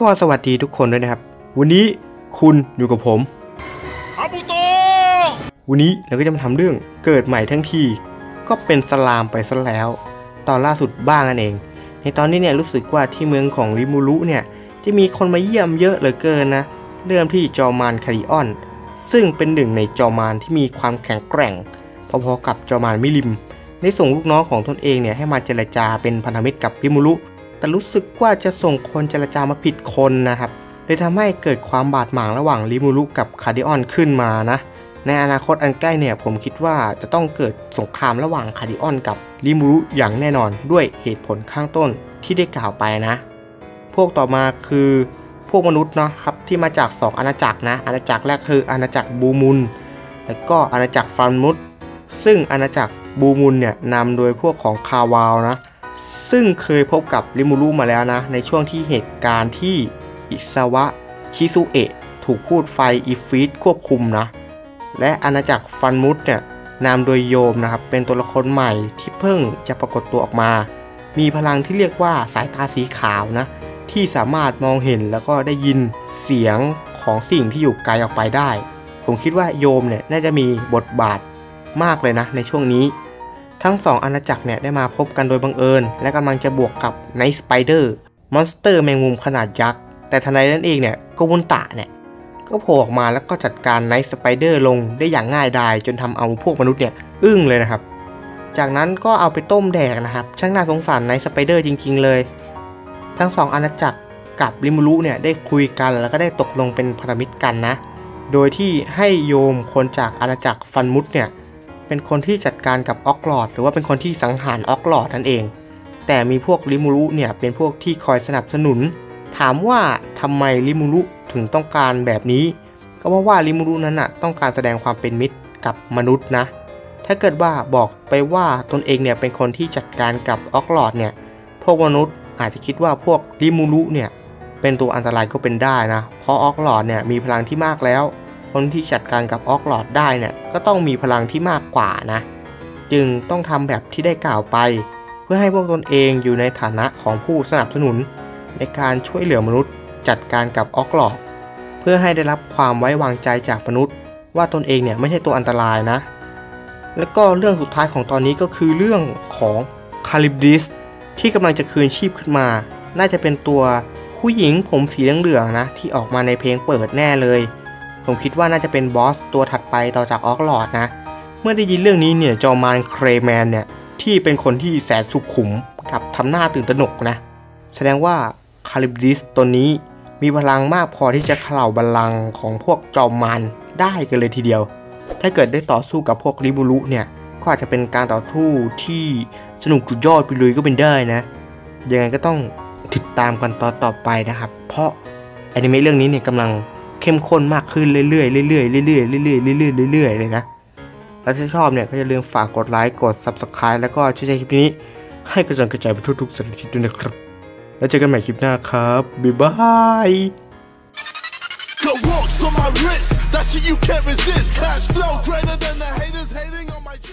ก็สวัสดีทุกคนด้วยนะครับ วันนี้คุณอยู่กับผมคาบุโตวันนี้เราก็จะมาทำเรื่องเกิดใหม่ทั้งที ก็เป็นสลามไปซะแล้ว ตอนล่าสุดบ้างนั่นเอง ในตอนนี้เนี่ยรู้สึกว่าที่เมืองของริมูรุเนี่ยจะมีคนมาเยี่ยมเยอะเหลือเกินนะ เริ่มที่จอมานคาริออน ซึ่งเป็นหนึ่งในจอมานที่มีความแข็งแกร่ง พอๆกับจอมานมิลิม ได้ส่งลูกน้องของตนเองเนี่ยให้มาเจรจาเป็นพันธมิตรกับริมูรุ แต่รู้สึกว่าจะส่งคนเจรจามาผิดคนนะครับเลยทำให้เกิดความบาดหมางระหว่างริมูรุกับคาร์ดิออนขึ้นมานะในอนาคตอันใกล้เนี่ยผมคิดว่าจะต้องเกิดสงครามระหว่างคาร์ดิออนกับริมูรุอย่างแน่นอนด้วยเหตุผลข้างต้นที่ได้กล่าวไปนะ พวกต่อมาคือพวกมนุษย์เนาะครับที่มาจาก 2 อาณาจักรนะ อาณาจักรแรกคืออาณาจักรบูมุนแล้วก็อาณาจักรฟันมุดซึ่งอาณาจักรบูมุนเนี่ยนำโดยพวกของคาวาวนะ ซึ่งเคยพบกับริมูรุมาแล้วนะ ในช่วงที่เหตุการณ์ที่อิซาวะชิซุเอะถูกพูดไฟอีฟิตควบคุมนะ และอาณาจักรฟันมุดเนี่ยนามโดยโยมนะครับ เป็นตัวละครใหม่ที่เพิ่งจะปรากฏตัวออกมา มีพลังที่เรียกว่าสายตาสีขาวนะ ที่สามารถมองเห็นแล้วก็ได้ยินเสียงของสิ่งที่อยู่ไกลออกไปได้ ผมคิดว่าโยมเนี่ยน่าจะมีบทบาทมากเลยนะในช่วงนี้ ทั้งสองอาณาจักรเนี่ยได้มาพบกันโดยบังเอิญ และกำลังจะบวกกับไนท์สไปเดอร์มอนสเตอร์แมงมุมขนาดยักษ์ แต่ทันใดนั้นเองเนี่ยกวุนตะเนี่ยก็โผล่ออกมาแล้วก็จัดการไนท์สไปเดอร์ลงได้อย่างง่ายดาย จนทำเอาพวกมนุษย์เนี่ยอึ้งเลยนะครับ จากนั้นก็เอาไปต้มแดกนะครับ ช่างน่าสงสารไนท์สไปเดอร์จริง ๆ เลย ทั้งสองอาณาจักรกับริมูรุเนี่ยได้คุยกันแล้วก็ได้ตกลงเป็นพันธมิตรกันนะ โดยที่ให้โยมคนจากอาณาจักรฟันมุดเนี่ย เป็นคนที่จัดการกับออกลอด หรือว่าเป็นคนที่สังหารออกลอดนั่นเอง แต่มีพวกริมูรุเนี่ยเป็นพวกที่คอยสนับสนุน ถามว่าทำไมริมูรุถึงต้องการแบบนี้ ก็เพราะว่าริมูรุนั้นนะต้องการแสดงความเป็นมิตรกับมนุษย์นะ ถ้าเกิดว่าบอกไปว่าตนเองเนี่ยเป็นคนที่จัดการกับออกลอดเนี่ย พวกมนุษย์อาจจะคิดว่าพวกริมูรุเนี่ยเป็นตัวอันตรายก็เป็นได้นะ เพราะออกลอดเนี่ยมีพลังที่มากแล้ว คนที่จัดการกับออกหลอดได้เนี่ยก็ต้องมีพลังที่มากกว่านะ จึงต้องทำแบบที่ได้กล่าวไป เพื่อให้พวกตนเองอยู่ในฐานะของผู้สนับสนุน ในการช่วยเหลือมนุษย์ จัดการกับออกหลอด เพื่อให้ได้รับความไว้วางใจจากมนุษย์ ว่าตนเองเนี่ยไม่ใช่ตัวอันตรายนะ แล้วก็เรื่องสุดท้ายของตอนนี้ก็คือเรื่องของคาลิบดิสที่กำลังจะคืนชีพขึ้นมา น่าจะเป็นตัวผู้หญิงผมสีเหลืองๆนะ ที่ออกมาในเพลงเปิดแน่เลย ผมคิดว่าน่าจะเป็นบอสตัวถัดไปต่อจากออกลอดนะ เมื่อได้ยินเรื่องนี้เนี่ยจอมานเครแมนเนี่ยที่เป็นคนที่แสนสุขุมกับทำหน้าตื่นตระหนกนะ แสดงว่าคาลิบดิสตัวนี้มีพลังมากพอที่จะเข่าบัลลังก์ของพวกจอมานได้กันเลยทีเดียว ถ้าเกิดได้ต่อสู้กับพวกริบูรุเนี่ย ก็อาจจะเป็นการต่อสู้ที่สนุกจุดยอดไปเลยก็เป็นได้นะ ยังไงก็ต้องติดตามกันตอนต่อไปนะครับ เพราะแอนิเมะเรื่องนี้เนี่ยกำลัง เข้มข้นมากขึ้นเรื่อยๆเรื่อยๆเรื่อยๆเรื่อยๆเรื่อยๆเรื่อยๆเลยนะแล้วถ้าชอบเนี่ยก็อย่าลืมฝากกดไลค์กด Subscribe แล้วก็ช่วยแชร์คลิปนี้ ให้กระจายกระจายไปทุกๆสัปดาห์ด้วยนะครับ แล้วเจอกันใหม่คลิปหน้าครับบ๊ายบาย Got rocks on my wrist, that shit you can't resist. Cash flow greater than the haters hating on my.